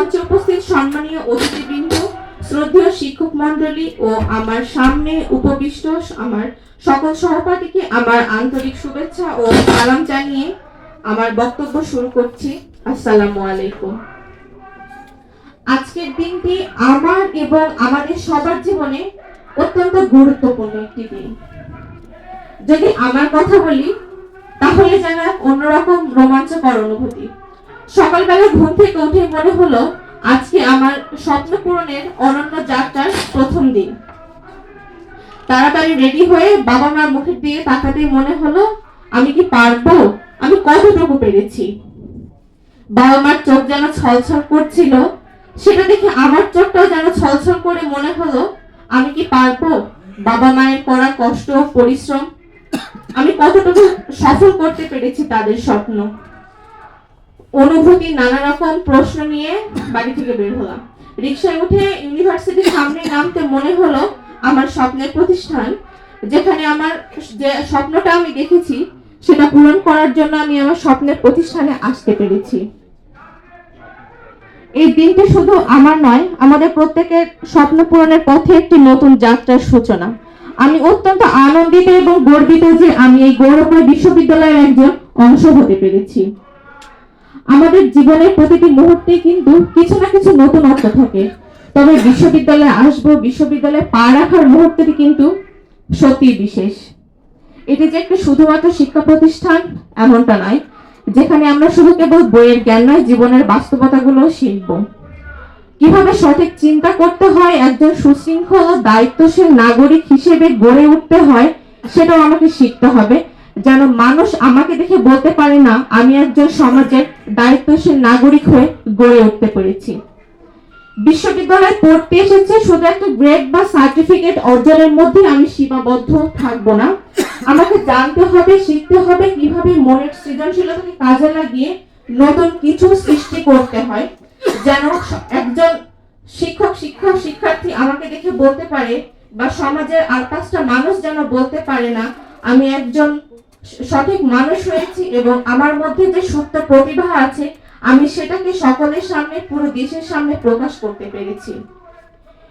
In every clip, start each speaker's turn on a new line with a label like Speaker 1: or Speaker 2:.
Speaker 1: মঞ্চে উপস্থিত সম্মানীয় অতিথিবৃন্দ, শ্রদ্ধেয় শিক্ষক মণ্ডলী ও আমার সামনে উপবিষ্ট আমার সকল সহপাঠীকে আমার আন্তরিক শুভেচ্ছা ও সালাম জানিয়ে আমার বক্তব্য শুরু করছি। আসসালামু আলাইকুম। আজকের দিনটি আমার এবং আমাদের সবার জীবনে অত্যন্ত গুরুত্বপূর্ণ একটি দিন। যদি আমার কথা বলি, তাহলে যেন অন্যরকম রোমাঞ্চকর অনুভূতি। সকালবেলা ঘুম থেকে উঠে মনে হলো আজকে আমার স্বপ্ন পূরণের অনন্য যাত্রার প্রথম দিন। তাড়াতাড়ি রেডি হয়ে বাবা মার মুখের দিকে তাকাতেই মনে হলো, আমি কি পারব? আমি কতটুকু পেরেছি? বাবা মার চোখ যেন ছলছল করছিল, সেটা দেখে আমার চোখটাও যেন ছলছল করে মনে হলো, আমি কি পারব? বাবা মায়ের করা কষ্ট পরিশ্রম, আমি কতটুকু সফল করতে পেরেছি তাদের স্বপ্ন? অনুভূতি, নানা রকম প্রশ্ন নিয়ে বাড়ি থেকে বের হলাম। রিক্সায় উঠে ইউনিভার্সিটির সামনে নামতে মনে হলো আমার স্বপ্নের প্রতিষ্ঠান, যেখানে আমার যে স্বপ্নটা আমি দেখেছি, সেটা পূরণ করার জন্য আমি আমার স্বপ্নের প্রতিষ্ঠানে আসতে পেরেছি। এই দিনটি শুধু আমার নয়, আমাদের প্রত্যেকের স্বপ্ন পূরণের পথে একটি নতুন যাত্রার সূচনা। আমি অত্যন্ত আনন্দিত এবং গর্বিত যে আমি এই গৌরবময় বিশ্ববিদ্যালয়ের একজন অংশ হতে পেরেছি। আমাদের জীবনের প্রতিটি মুহূর্তে কিন্তু কিছু না কিছু নতুনত্ব থাকে। তবে বিশ্ববিদ্যালয়ে আসব, বিশ্ববিদ্যালয়ে পা রাখার মুহূর্তটি কিন্তু সত্যি বিশেষ। এটি যে একটি শুধুমাত্র শিক্ষা প্রতিষ্ঠান, এমনটা নয়, যেখানে আমরা শুধু কেবল বইয়ের জ্ঞান নয়, জীবনের বাস্তবতাগুলো শিখব। কীভাবে সঠিক চিন্তা করতে হয়, একজন সুশৃঙ্খল, দায়িত্বশীল নাগরিক হিসেবে গড়ে উঠতে হয়, সেটাও আমাকে শিখতে হবে। যেন মানুষ আমাকে দেখে বলতে পারে না, আমি একজন সমাজের দায়িত্বশীল নাগরিক হয়ে গড়ে উঠতে পেরেছি। বিশ্ববিদ্যালয়ে পড়তে এসেছে শুধু একটা গ্রেড বা সার্টিফিকেট অর্জনের মধ্যে আমি সীমাবদ্ধ থাকব না। আমাকে জানতে হবে, শিখতে হবে কীভাবে মনের সৃজনশীলতাকে কাজে লাগিয়ে নতুন কিছু সৃষ্টি করতে হয়, যেন একজন শিক্ষক শিক্ষক, শিক্ষার্থী আমাকে দেখে বলতে পারে বা সমাজের আর পাঁচটা মানুষ যেন বলতে পারে না, আমি একজন সঠিক মানুষ হয়েছি এবং আমার মধ্যে যে সুপ্ত প্রতিভা আছে, আমি সেটাকে সকলের সামনে, পুরো দেশের সামনে প্রকাশ করতে পেরেছি।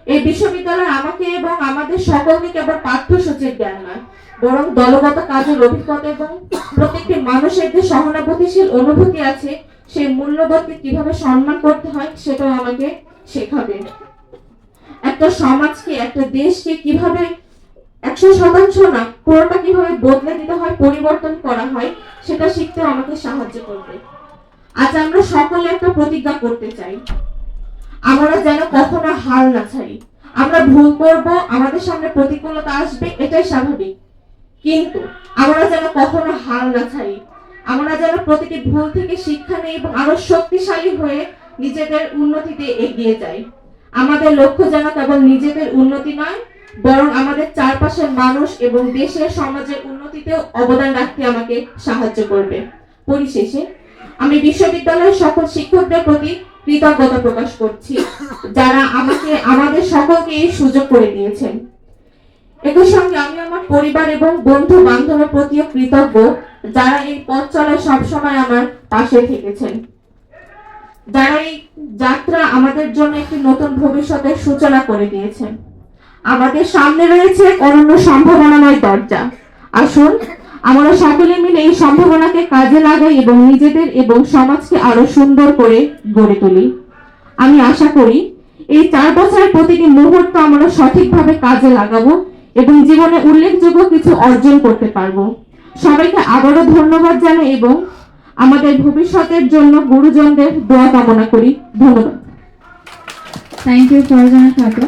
Speaker 1: এই বিশ্ববিদ্যালয় আমাকে এবং আমাদের সকলকে কেবল পাঠ্যসূচির জ্ঞান নয়, বরং দলগত কাজের অভিজ্ঞতা এবং প্রত্যেকটি মানুষের যে সহানুভূতিশীল অনুভূতি আছে, সেই মূল্যবোধকে কীভাবে সম্মান করতে হয়, সেটাও আমাকে শেখাবে। একটা সমাজকে, একটা দেশকে কীভাবে একশো শতাংশ না পুরোটা কীভাবে বদলে দিতে হয়, পরিবর্তন করা হয়, সেটা শিখতে আমাকে সাহায্য করবে। আজ আমরা সকলে একটা প্রতিজ্ঞা করতে চাই। আমরা যেন কখনো হাল না ছাড়ি। আমরা ভুল করব, আমাদের সামনে প্রতিকূলতা আসবে, এটাই স্বাভাবিক। কিন্তু আমরা যেন কখনো হাল না ছাড়ি। আমরা যেন প্রতিটি ভুল থেকে শিক্ষা নেই এবং আরও শক্তিশালী হয়ে নিজেদের উন্নতিতে এগিয়ে যাই। আমাদের লক্ষ্য যেন কেবল নিজেদের উন্নতি নয় বরং আমাদের চারপাশের মানুষ এবং দেশের সমাজের উন্নতিতেও অবদান রাখতে আমাকে সাহায্য করবে। পরিশেষে, আমি বিশ্ববিদ্যালয়ের সকল শিক্ষকদের প্রতি কৃতজ্ঞতা প্রকাশ করছি, যারা আমাকে, আমাদের সকলকে এই সুযোগ করে দিয়েছেন। একই সঙ্গে আমি আমার পরিবার এবং বন্ধু বান্ধবের প্রতিও কৃতজ্ঞ, যারা এই পথ চলায় সবসময় আমার পাশে থেকেছেন। যারা এই যাত্রা আমাদের জন্য একটি নতুন ভবিষ্যতের সূচনা করে দিয়েছেন। আমাদের সামনে রয়েছে অনন্য সম্ভাবনাময় দরজা। আসুন, আমরা সকলে মিলে এই সম্ভাবনাকে কাজে লাগাই এবং নিজেদের এবং সমাজকে আরও সুন্দর করে গড়ে তুলি। আমি আশা করি এই চার বছরের প্রতিটি মুহূর্ত আমরা সঠিকভাবে কাজে লাগাবো এবং জীবনে উল্লেখযোগ্য কিছু অর্জন করতে পারব। সবাইকে আবারও ধন্যবাদ জানাই এবং আমাদের ভবিষ্যতের জন্য গুরুজনদের দোয়া কামনা করি। ধন্যবাদ।
Speaker 2: Thank you Farzana Khatun